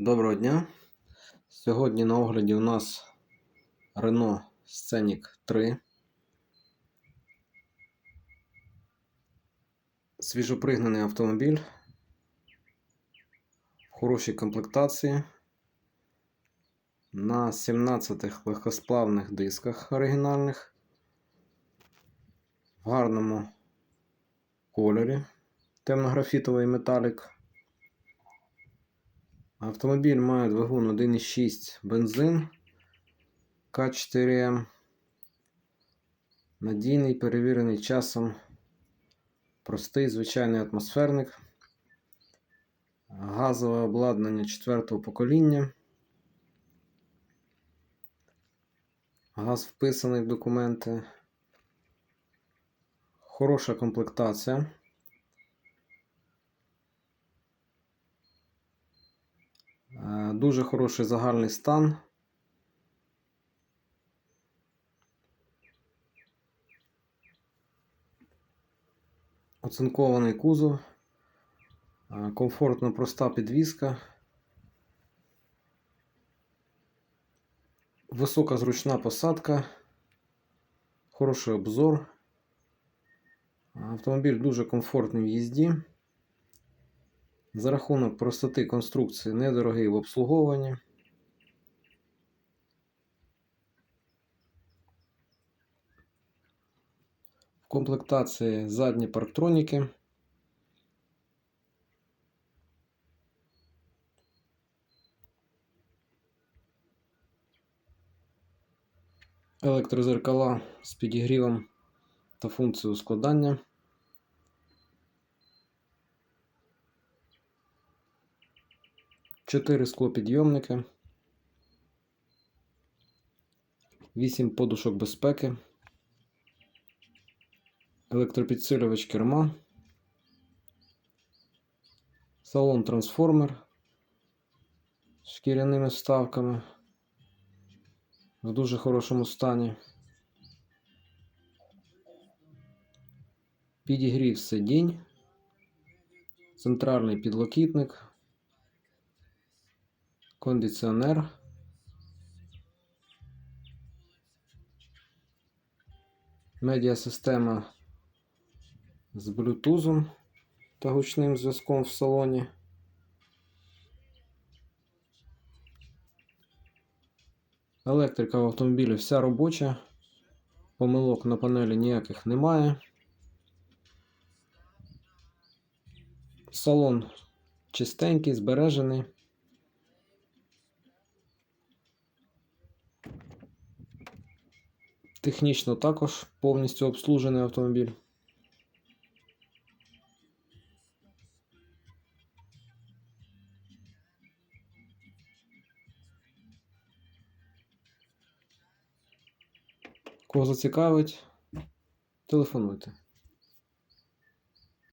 Доброго дня. Сьогодні на огляді у нас Renault Scenic 3. Свіжопригнаний автомобіль. В хорошій комплектації. На 17 легкосплавних дисках оригінальних. В гарному кольорі. Темно-графітовий металік. Автомобіль має двигун 1,6 бензин К4М. Надійний, перевірений часом. Простий звичайний атмосферник. Газове обладнання 4 покоління. Газ вписаний в документи. Хороша комплектація. Дуже хороший загальний стан. Оцинкований кузов, Е, комфортно проста підвізка, висока зручна посадка, хороший обзор. Автомобіль дуже комфортний в їзді. За рахунок простоти конструкції недорогий в обслуговуванні. В комплектації задні парктроніки. Електрозеркала з підігрівом та функцією складання. Чотири склопідйомники, 8 подушок безпеки, електропідсилювач керма, салон трансформер. З шкіряними вставками. В дуже хорошому стані. Підігрів сидінь, центральний підлокітник кондиціонер. Медіасистема з блютузом та гучним зв'язком в салоні. Електрика в автомобілі вся робоча. Помилок на панелі ніяких немає. Салон чистенький, збережений. Технічно також повністю обслужений автомобіль. Кого зацікавить, телефонуйте.